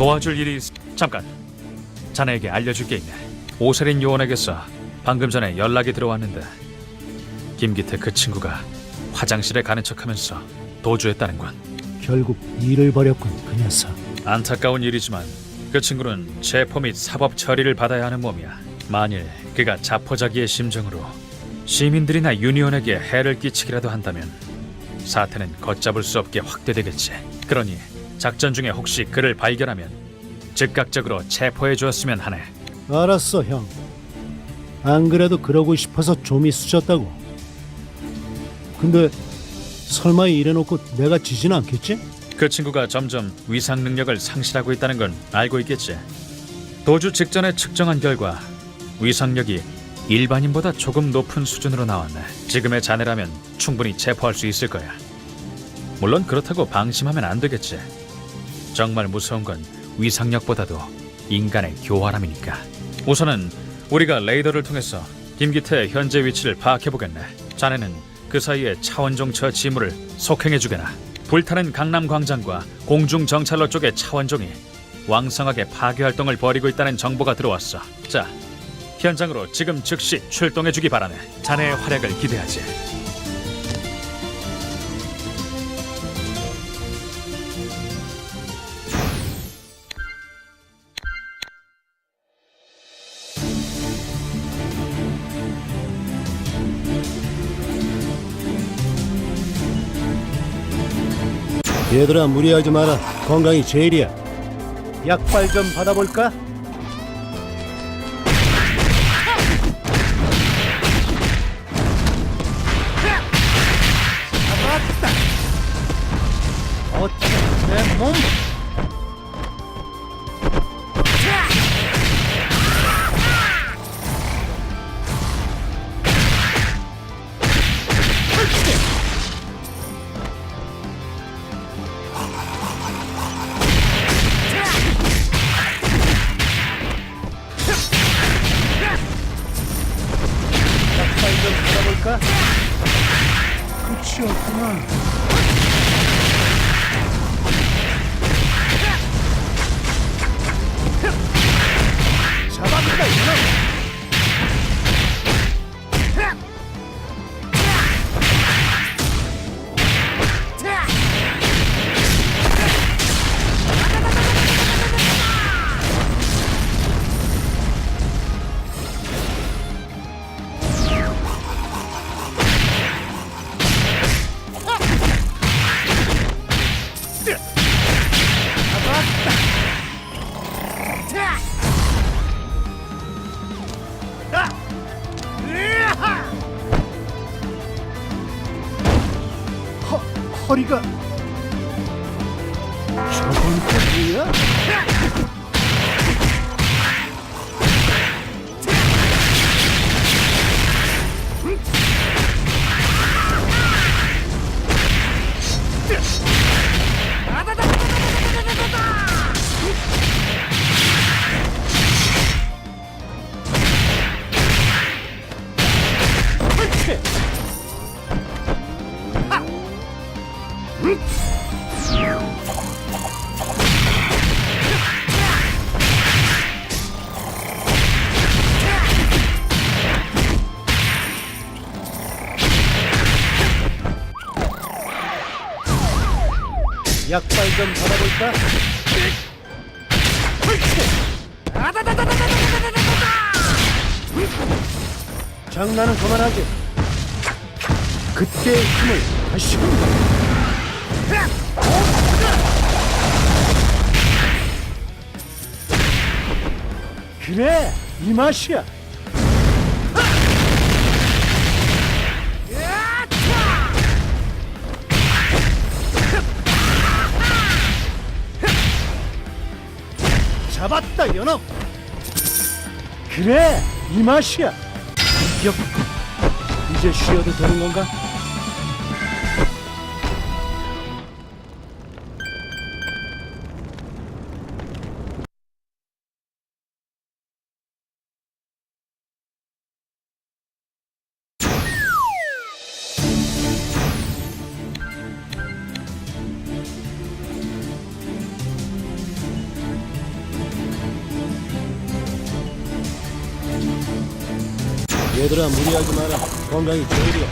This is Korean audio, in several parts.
도와줄 일이 있... 잠깐. 자네에게 알려줄 게 있네. 오세린 요원에게서 방금 전에 연락이 들어왔는데 김기태 그 친구가 화장실에 가는 척하면서 도주했다는군. 결국 일을 벌였군 그 녀석. 안타까운 일이지만 그 친구는 체포 및 사법 처리를 받아야 하는 몸이야. 만일 그가 자포자기의 심정으로 시민들이나 유니온에게 해를 끼치기라도 한다면 사태는 걷잡을 수 없게 확대되겠지. 그러니 작전 중에 혹시 그를 발견하면 즉각적으로 체포해 주었으면 하네. 알았어 형. 안 그래도 그러고 싶어서 좀이 쑤셨다고. 근데 설마 이래놓고 내가 지진 않겠지? 그 친구가 점점 위상 능력을 상실하고 있다는 건 알고 있겠지. 도주 직전에 측정한 결과 위상력이 일반인보다 조금 높은 수준으로 나왔네. 지금의 자네라면 충분히 체포할 수 있을 거야. 물론 그렇다고 방심하면 안 되겠지. 정말 무서운 건 위상력보다도 인간의 교활함이니까. 우선은 우리가 레이더를 통해서 김기태의 현재 위치를 파악해 보겠네. 자네는 그 사이에 차원종 처치 임무를 속행해 주게나. 불타는 강남 광장과 공중 정찰로 쪽의 차원종이 왕성하게 파괴 활동을 벌이고 있다는 정보가 들어왔어. 자, 현장으로 지금 즉시 출동해 주기 바라네. 자네의 활약을 기대하지. 얘들아 무리하지 마라. 건강이 제일이야. 약발 좀 받아볼까? 끝이 없구나. 저건 또 뭐야? 약 좀 받아볼까? 장난은 그만하게. 그때의 힘을 다시. 그래, 이 맛이야. 잡았다, 연어. 그래, 이 맛이야. 이제 쉬어도 되는 건가? 얘들아 무리하지 마라. 건강이 제일이야.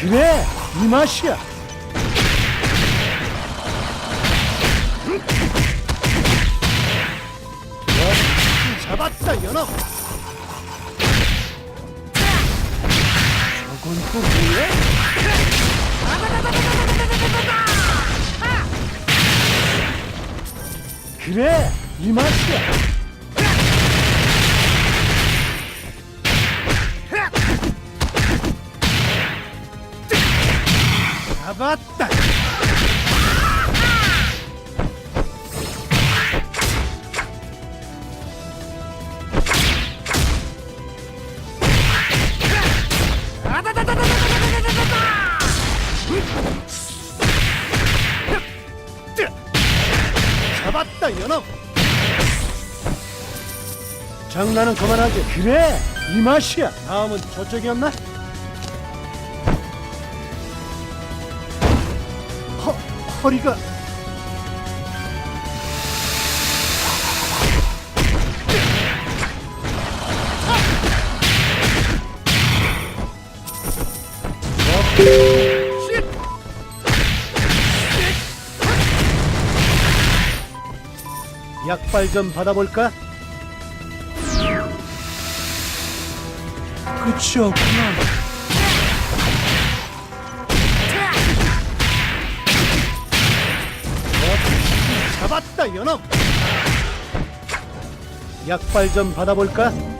그래 이 맛이야. 잡았다 연어. 저건 또 뭐야? 그래 이맛 잡았다 연어. 장난은 그만하지. 그래 이 맛이야. 다음은 저쪽이었나? 허 허리가 약발 좀 받아볼까? 끝이 없구나. 잡았다 연어. 약발 좀 받아볼까?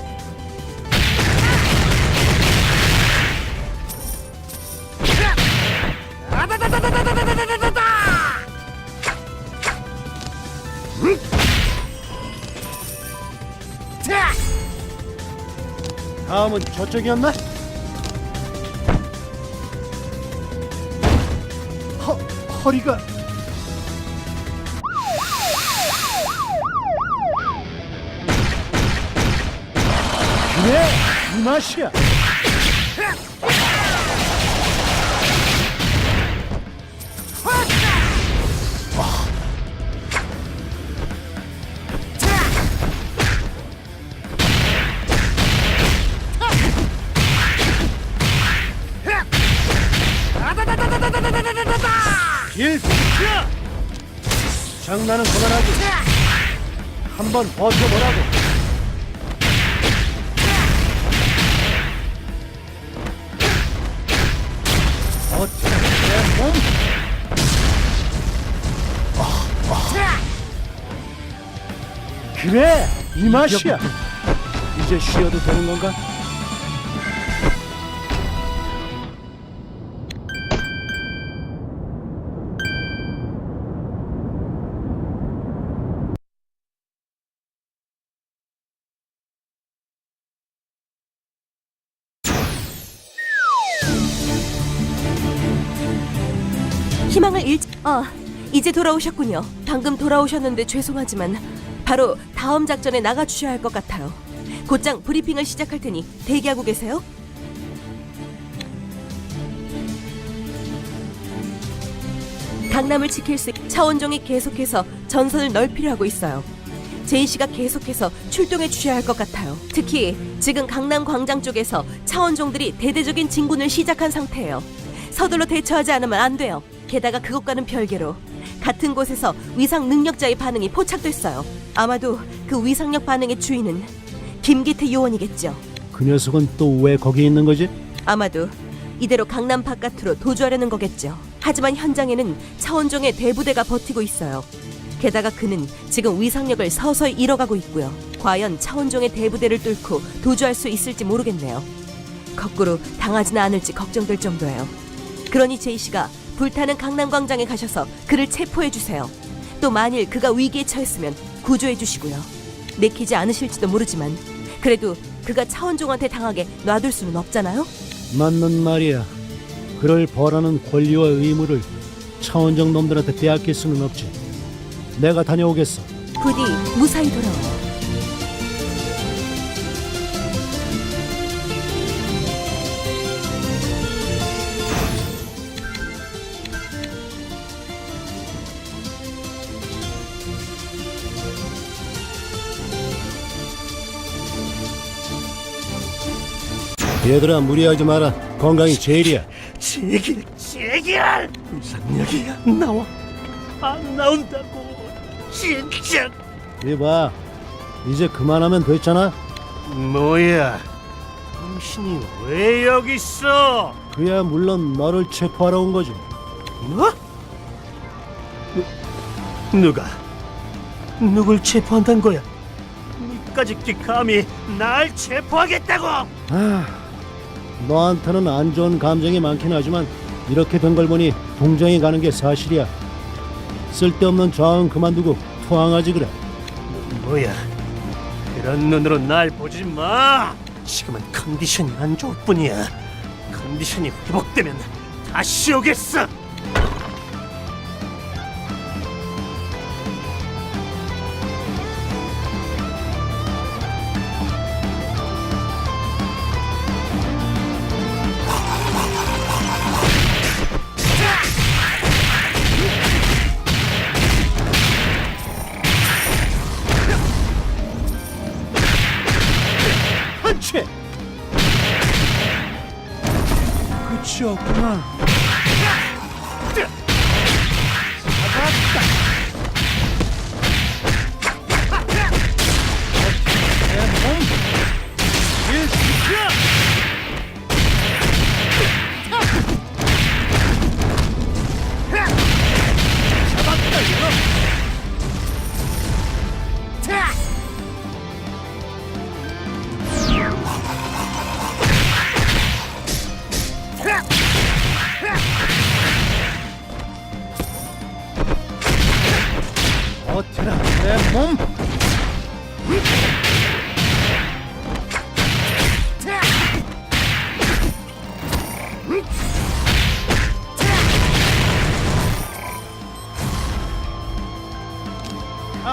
다음은 저쪽이었나? 허, 허리가 그래 이 맛이야 길 비켜! 장난은 그만하고 한번 버텨보라고. 내 몸. 그래 이 맛이야. 이제 쉬어도 되는 건가? 아, 이제 돌아오셨군요. 방금 돌아오셨는데 죄송하지만 바로 다음 작전에 나가주셔야 할 것 같아요. 곧장 브리핑을 시작할 테니 대기하고 계세요. 강남을 지킬 수 있... 차원종이 계속해서 전선을 넓히려 하고 있어요. 제이 씨가 계속해서 출동해 주셔야 할 것 같아요. 특히 지금 강남 광장 쪽에서 차원종들이 대대적인 진군을 시작한 상태예요. 서둘러 대처하지 않으면 안 돼요. 게다가 그것과는 별개로 같은 곳에서 위상 능력자의 반응이 포착됐어요. 아마도 그 위상력 반응의 주인은 김기태 요원이겠죠. 그 녀석은 또 왜 거기 있는 거지? 아마도 이대로 강남 바깥으로 도주하려는 거겠죠. 하지만 현장에는 차원종의 대부대가 버티고 있어요. 게다가 그는 지금 위상력을 서서히 잃어가고 있고요. 과연 차원종의 대부대를 뚫고 도주할 수 있을지 모르겠네요. 거꾸로 당하지는 않을지 걱정될 정도예요. 그러니 제이 씨가 불타는 강남광장에 가셔서 그를 체포해 주세요. 또 만일 그가 위기에 처했으면 구조해 주시고요. 내키지 않으실지도 모르지만 그래도 그가 차원종한테 당하게 놔둘 수는 없잖아요. 맞는 말이야. 그를 벌하는 권리와 의무를 차원적 놈들한테 빼앗길 수는 없지. 내가 다녀오겠어. 부디 무사히 돌아와. 얘들아 무리하지 마라. 건강이 제일이야. 제길 제길 위상력이 안 나와 안 나온다고 진짜 이봐, 이제 그만하면 됐잖아. 뭐야 당신이 왜 여기 있어 그야 물론 너를 체포하러 온 거지. 뭐? 누, 누가 누굴 체포한다는 거야 니까지 감히 날 체포하겠다고 아, 너한테는 안 좋은 감정이 많긴 하지만 이렇게 된 걸 보니 동정이 가는 게 사실이야. 쓸데없는 좌응 그만두고 투항하지 그래. 뭐야 그런 눈으로 날 보지 마 지금은 컨디션이 안 좋을 뿐이야 컨디션이 회복되면 다시 오겠어 한채. 끝이 없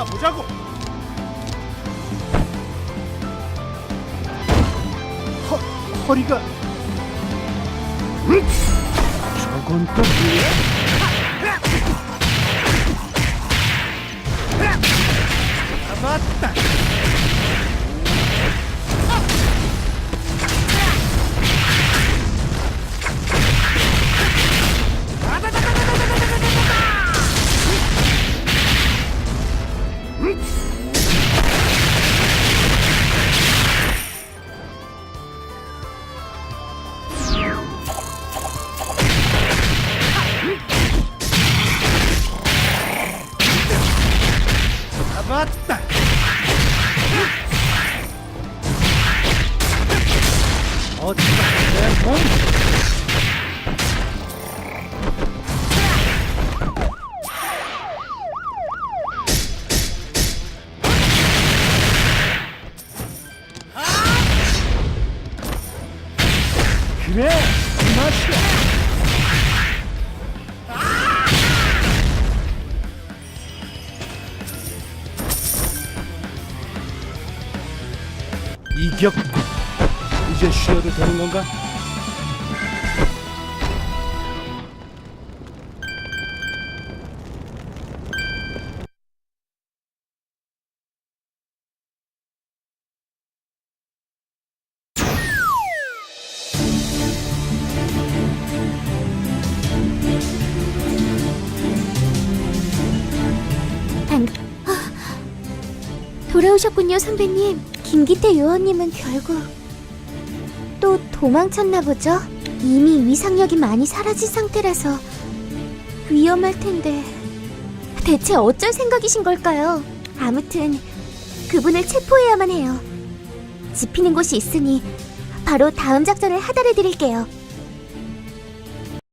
아 보자고. 허 허리가. 저건 또 뭐야? 맞다. 맞다. 이겼고 이제 쉬어도 되는 건가? 돌아오셨군요, 선배님. 김기태 요원님은 결국 또 도망쳤나 보죠? 이미 위상력이 많이 사라진 상태라서 위험할 텐데 대체 어쩔 생각이신 걸까요? 아무튼 그분을 체포해야만 해요. 지피는 곳이 있으니 바로 다음 작전을 하달해 드릴게요.